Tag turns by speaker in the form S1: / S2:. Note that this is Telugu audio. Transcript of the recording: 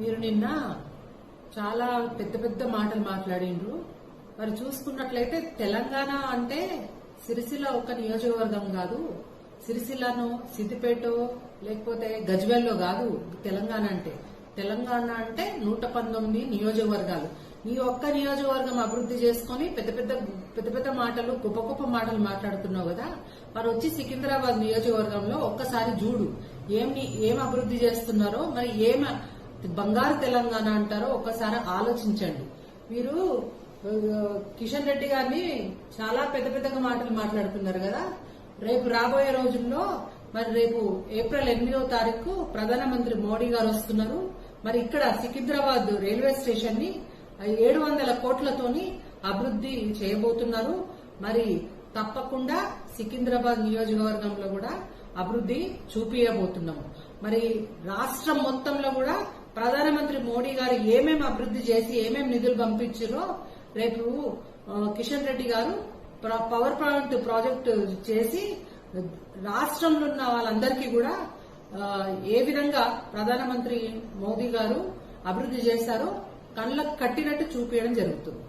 S1: మీరు నిన్న చాలా పెద్ద పెద్ద మాటలు మాట్లాడిండ్రు. మరి చూసుకున్నట్లయితే తెలంగాణ అంటే సిరిసిల్ల ఒక నియోజకవర్గం కాదు. సిరిసిల్లను సిద్దిపేటో లేకపోతే గజ్వెల్లో కాదు తెలంగాణ అంటే. తెలంగాణ అంటే నూట పంతొమ్మిది నియోజకవర్గాలు. నీ ఒక్క నియోజకవర్గం అభివృద్ధి చేసుకొని పెద్ద పెద్ద పెద్ద పెద్ద మాటలు గొప్ప గొప్ప మాటలు మాట్లాడుతున్నావు కదా. మరి వచ్చి సికింద్రాబాద్ నియోజకవర్గంలో ఒక్కసారి చూడు. ఏమి ఏం అభివృద్ధి చేస్తున్నారో మరి ఏమ బంగారు తెలంగాణ అంటారో ఒక్కసారి ఆలోచించండి. మీరు కిషన్ రెడ్డి గారిని చాలా పెద్ద పెద్దగా మాటలు మాట్లాడుతున్నారు కదా. రేపు రాబోయే రోజుల్లో మరి రేపు ఏప్రిల్ ఎనిమిదో తారీఖు ప్రధానమంత్రి మోడీ గారు వస్తున్నారు. మరి ఇక్కడ సికింద్రాబాద్ రైల్వే స్టేషన్ని ఏడు వందల కోట్లతోని అభివృద్ధి చేయబోతున్నారు. మరి తప్పకుండా సికింద్రాబాద్ నియోజకవర్గంలో కూడా అభివృద్ధి చూపించబోతున్నాము మరి రాష్ట్రం మొత్తంలో కూడా ప్రధానమంత్రి మోడీ గారు ఏమేమి అభివృద్ధి చేసి ఏమేమి నిధులు పంపించారో రేపు కిషన్ రెడ్డి గారు పవర్ ప్లాంట్ ప్రాజెక్టు చేసి రాష్ట్రంలో ఉన్న వాళ్ళందరికీ కూడా ఏ విధంగా ప్రధానమంత్రి మోదీ గారు అభివృద్ధి చేశారో కళ్ళకు కట్టినట్టు చూపించడం జరుగుతుంది.